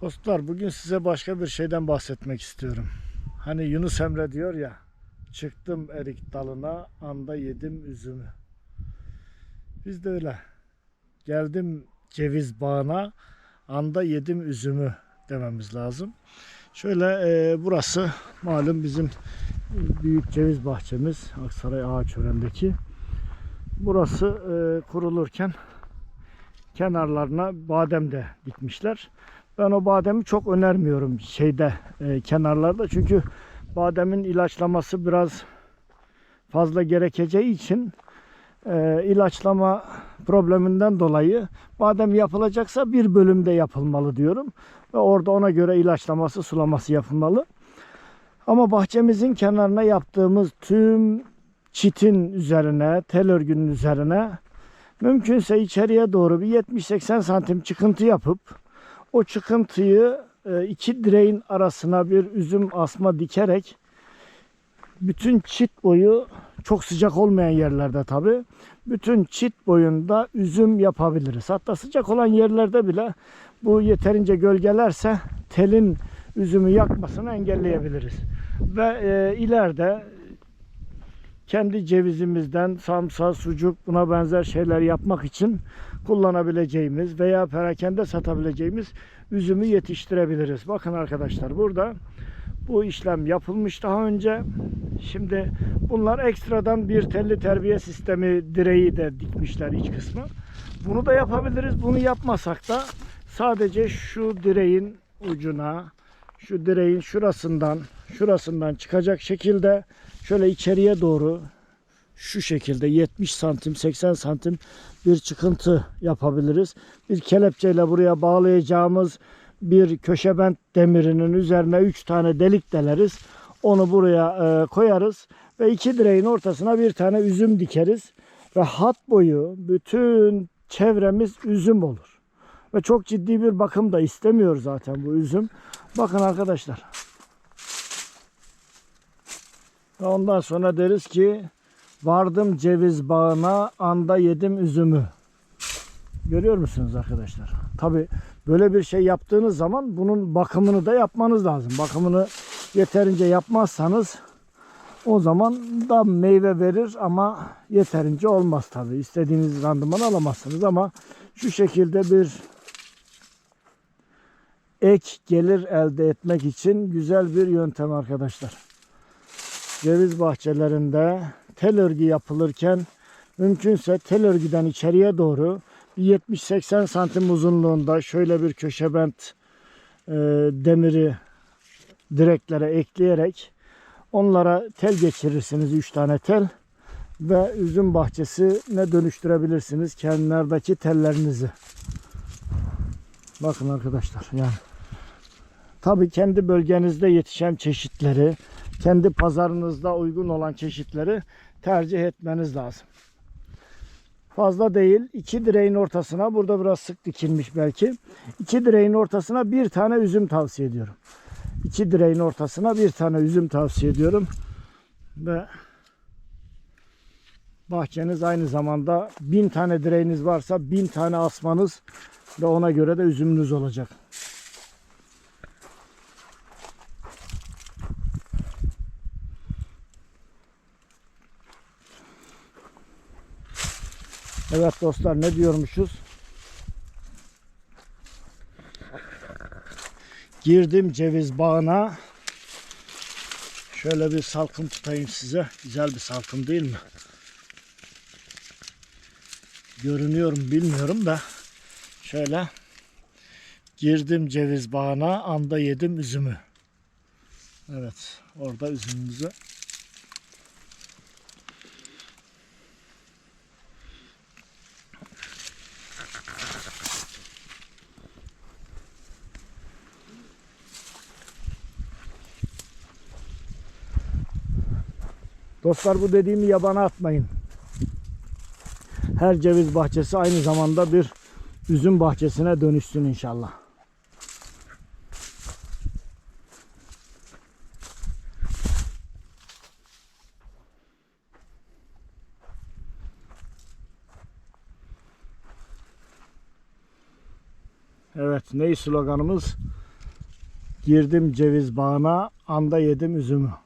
Dostlar bugün size başka bir şeyden bahsetmek istiyorum. Hani Yunus Emre diyor ya çıktım erik dalına anda yedim üzümü. Biz de öyle. Geldim ceviz bağına anda yedim üzümü dememiz lazım. Şöyle e, burası malum bizim büyük ceviz bahçemiz Aksaray Ağaçören'deki. Burası e, kurulurken kenarlarına badem de dikmişler. Ben o bademi çok önermiyorum şeyde e, kenarlarda çünkü bademin ilaçlaması biraz fazla gerekeceği için e, ilaçlama probleminden dolayı badem yapılacaksa bir bölümde yapılmalı diyorum ve orada ona göre ilaçlaması sulaması yapılmalı. Ama bahçemizin kenarına yaptığımız tüm çitin üzerine, tel örgünün üzerine mümkünse içeriye doğru bir 70-80 santim çıkıntı yapıp o çıkıntıyı e, iki direğin arasına bir üzüm asma dikerek bütün çit boyu çok sıcak olmayan yerlerde tabi bütün çit boyunda üzüm yapabiliriz. Hatta sıcak olan yerlerde bile bu yeterince gölgelerse telin üzümü yakmasını engelleyebiliriz. Ve e, ileride kendi cevizimizden samsa, sucuk buna benzer şeyler yapmak için kullanabileceğimiz veya perakende satabileceğimiz üzümü yetiştirebiliriz. Bakın arkadaşlar burada bu işlem yapılmış daha önce. Şimdi bunlar ekstradan bir telli terbiye sistemi direği de dikmişler iç kısmı. Bunu da yapabiliriz. Bunu yapmasak da sadece şu direğin ucuna şu direğin şurasından şurasından çıkacak şekilde şöyle içeriye doğru şu şekilde 70 santim 80 santim bir çıkıntı yapabiliriz. Bir kelepçeyle buraya bağlayacağımız bir köşebent demirinin üzerine 3 tane delik deleriz. Onu buraya e, koyarız ve iki direğin ortasına bir tane üzüm dikeriz ve hat boyu bütün çevremiz üzüm olur. Ve çok ciddi bir bakım da istemiyor zaten bu üzüm. Bakın arkadaşlar. Ondan sonra deriz ki vardım ceviz bağına anda yedim üzümü. Görüyor musunuz arkadaşlar? Tabi böyle bir şey yaptığınız zaman bunun bakımını da yapmanız lazım. Bakımını yeterince yapmazsanız o zaman da meyve verir ama yeterince olmaz tabi. İstediğiniz randıman alamazsınız ama şu şekilde bir ek gelir elde etmek için güzel bir yöntem arkadaşlar. Ceviz bahçelerinde tel örgü yapılırken mümkünse tel örgüden içeriye doğru 70-80 santim uzunluğunda şöyle bir köşebent e, demiri direklere ekleyerek onlara tel geçirirsiniz 3 tane tel ve üzüm bahçesine dönüştürebilirsiniz kenardaki tellerinizi. Bakın arkadaşlar yani tabii kendi bölgenizde yetişen çeşitleri kendi pazarınızda uygun olan çeşitleri tercih etmeniz lazım. Fazla değil. iki direğin ortasına burada biraz sık dikilmiş belki. iki direğin ortasına bir tane üzüm tavsiye ediyorum. İki direğin ortasına bir tane üzüm tavsiye ediyorum. Ve bahçeniz aynı zamanda bin tane direğiniz varsa bin tane asmanız ve ona göre de üzümünüz olacak. Evet dostlar ne diyormuşuz? Girdim ceviz bağına. Şöyle bir salkım tutayım size. Güzel bir salkım değil mi? Görünüyor mu bilmiyorum da. Şöyle. Girdim ceviz bağına. Anda yedim üzümü. Evet. Orada üzümümüzü Dostlar bu dediğimi yabana atmayın. Her ceviz bahçesi aynı zamanda bir üzüm bahçesine dönüşsün inşallah. Evet, ney sloganımız? Girdim ceviz bağına, anda yedim üzümü.